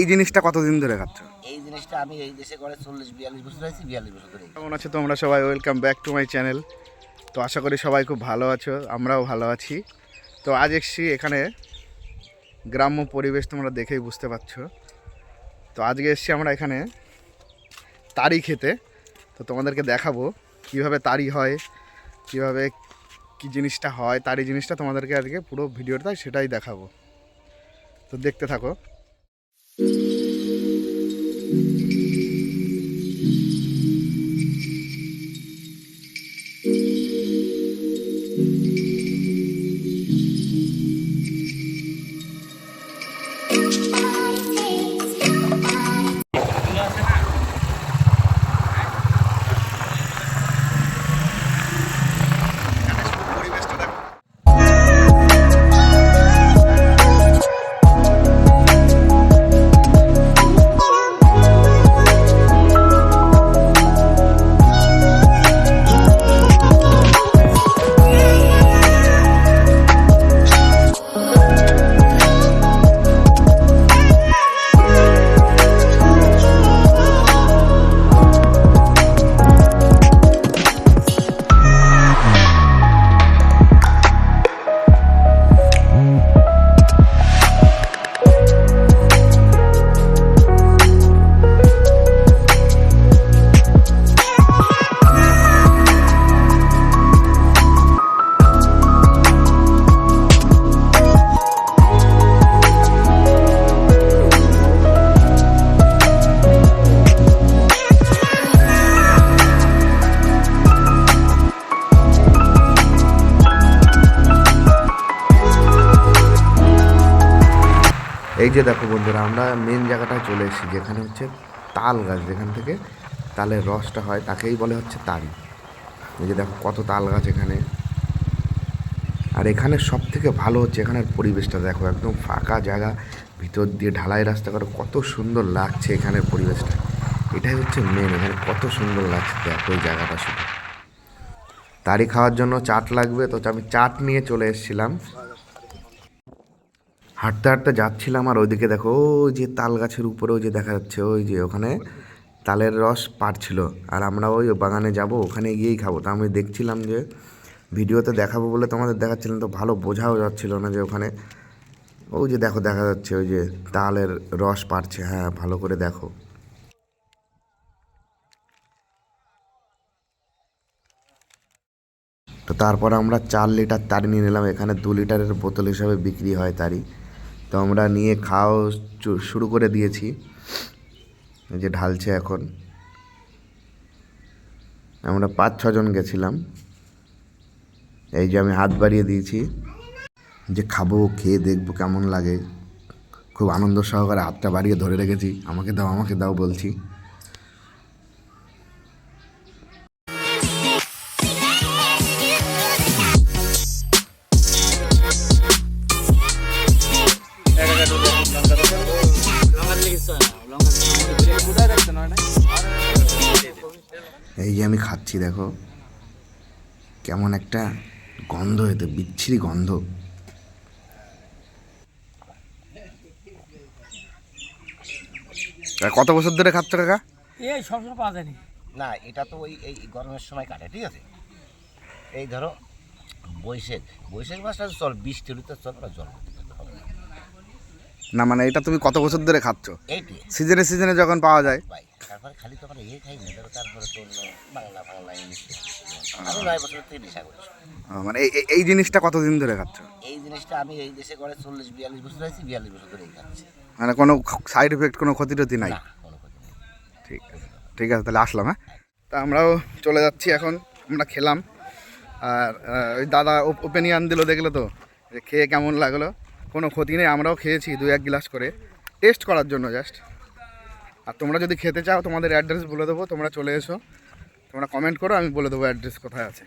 এই জিনিসটা কতদিন ধরে খাচ্ছ? এই জিনিসটা আমি এই দেশে করে চল্লিশ বিয়াল্লিশ বছর হয়েছি বিয়াল্লিশ বছর ধরে কেমন আছো তোমরা সবাই? Welcome back to my channel তো আশা করি সবাই খুব ভালো আছো আমরাও ভালো আছি। তো আজ এসছি এখানে। গ্রাম্য পরিবেশ তোমরা দেখেই বুঝতে পারছ। তো আজকে এসছি আমরা এখানে তারি খেতে। তো তোমাদেরকে দেখাবো কীভাবে তারি হয় কীভাবে কি জিনিসটা হয় তারি জিনিসটা তোমাদেরকে আজকে পুরো ভিডিওটা সেটাই দেখাবো। তো দেখতে থাকো। এই যে দেখো বন্ধুরা, আমরা মেন জায়গাটায় চলে এসেছি, যেখানে হচ্ছে তাল গাছ, যেখান থেকে তালের রসটা হয়, তাকেই বলে হচ্ছে তারি। এই যে দেখো কত তাল গাছ এখানে। আর এখানে সব থেকে ভালো হচ্ছে এখানের পরিবেশটা, দেখো একদম ফাঁকা জায়গা, ভিতর দিয়ে ঢালাই রাস্তা করে কত সুন্দর লাগছে এখানের পরিবেশটা। এটাই হচ্ছে মেন এখানে কত সুন্দর লাগছে, দেখো ওই জায়গাটা শুধু। তারি খাওয়ার জন্য চাট লাগবে, তো আমি চাট নিয়ে চলে এসেছিলাম। হাঁটতে হাঁটতে যাচ্ছিলাম আর ওইদিকে দেখো, ওই যে তাল গাছের উপরে ওই যে দেখা যাচ্ছে, ওই যে ওখানে তালের রস পাড়ছিল। আর আমরা ওই বাগানে যাব, ওখানে গিয়েই খাব। তা আমি দেখছিলাম যে ভিডিওতে দেখাবো বলে তোমাদের দেখাচ্ছিলাম, তো ভালো বোঝাও যাচ্ছিল না যে ওখানে। ওই যে দেখো, দেখা যাচ্ছে ওই যে তালের রস পাড়ছে। হ্যাঁ ভালো করে দেখো। তো তারপর আমরা চার লিটার তারি নিয়ে নিলাম। এখানে দু লিটারের বোতল হিসাবে বিক্রি হয় তারি। তো আমরা নিয়ে খাওয়া চু- শুরু করে দিয়েছি। যে ঢালছে এখন। আমরা পাঁচ, ছজন গেছিলাম। এই যে আমি হাত বাড়িয়ে দিয়েছি। যে খাব, খেয়ে দেখব কেমন লাগে। খুব আনন্দ সহকারে হাতটা বাড়িয়ে ধরে রেখেছি। আমাকে দাও আমাকে দাও বলছি। এই যে আমি খাচ্ছি দেখো। কেমন একটা গন্ধ এতে বিচ্ছিরি গন্ধ। কত বছর ধরে খাচ্ছ কাকা? এই সবসময় পাওয়া যায়নি। না এটা তো ওই এই গরমের সময় কাটে ঠিক আছে? এই ধরো বৈশাখ বৈশাখ মাসটা চল বৃষ্টি হলে তো চল জল। না মানে এটা তুমি কত বছর ধরে খাচ্ছ? সিজনে সিজনে যখন পাওয়া যায়। তারপরে খালি তো আমরা ইয়ে খাই না তারপরে তো বাংলা বাংলা ইংলিশ আমি নয় বছর থেকে নেশা করছি মানে এই- জিনিসটা কতদিন ধরে খাচ্ছ? এই জিনিসটা আমি এই দেশে করে চল্লিশ বিয়াল্লিশ বছর হয়েছি বিয়াল্লিশ বছর ধরে খাচ্ছি। মানে কোনো সাইড এফেক্ট কোনো ক্ষতি টতি নেই। ঠিক আছে ঠিক আছে তাহলে আসলাম হ্যাঁ? তা আমরাও চলে যাচ্ছি এখন আমরা খেলাম। আর ওই দাদা ওপেনিয়ান দিল দেখল তো যে খেয়ে কেমন লাগল? কোনো ক্ষতি নেই, আমরাও খেয়েছি দু এক গ্লাস করে। টেস্ট করার জন্য জাস্ট আর তোমরা যদি খেতে চাও, তোমাদের অ্যাড্রেস বলে দেবো, তোমরা চলে এসো। তোমরা কমেন্ট করো, আমি বলে দেবো অ্যাড্রেস কোথায় আছে।